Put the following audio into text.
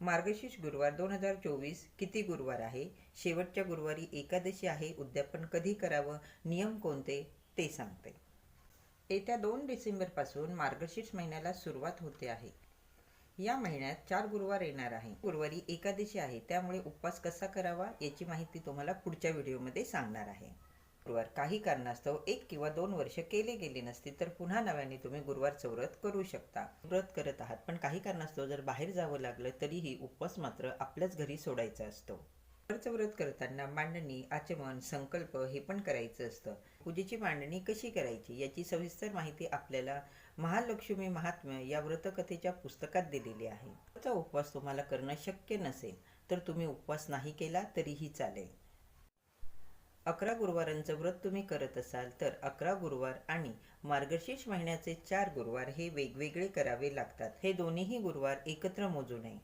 मार्गशीर्ष गुरुवार दोन हजार चोवीस किती गुरुवार आहे? शेवटच्या गुरुवारी एकादशी आहे उद्यापन कधी करावं? नियम कोणते? ते सांगते. येत्या दोन डिसेंबरपासून मार्गशीर्ष महिन्याला सुरुवात होते आहे. या महिन्यात चार गुरुवार येणार आहे. गुरुवारी एकादशी आहे त्यामुळे उपवास कसा करावा याची माहिती तुम्हाला पुढच्या व्हिडिओमध्ये सांगणार आहे. गुरुवार काही कारणास्तव एक किंवा दोन वर्ष केले गेले नसतील तर पुन्हा नव्याने तुम्ही गुरुवारचं व्रत करू शकता. व्रत करत आहात पण काही कारणास्तव जर बाहेर जावं लागलं तरीही उपवास मात्र आपल्याच घरी सोडायचा असतो. गुरुवारचं व्रत करताना मांडणी आचमन संकल्प हे पण करायचं असतं. पूजेची मांडणी कशी करायची याची सविस्तर माहिती आपल्याला महालक्ष्मी महात्म्य या व्रतकथेच्या पुस्तकात दिलेली आहे. त्याचा उपवास तुम्हाला करणं शक्य नसेल तर तुम्ही उपवास नाही केला तरीही चालेल. अकरा गुरुवारांचं व्रत तुम्ही करत असाल तर अकरा गुरुवार आणि मार्गशीर्ष महिन्याचे चार गुरुवार हे वेगवेगळे करावे लागतात. हे दोन्हीही गुरुवार एकत्र मोजू नये.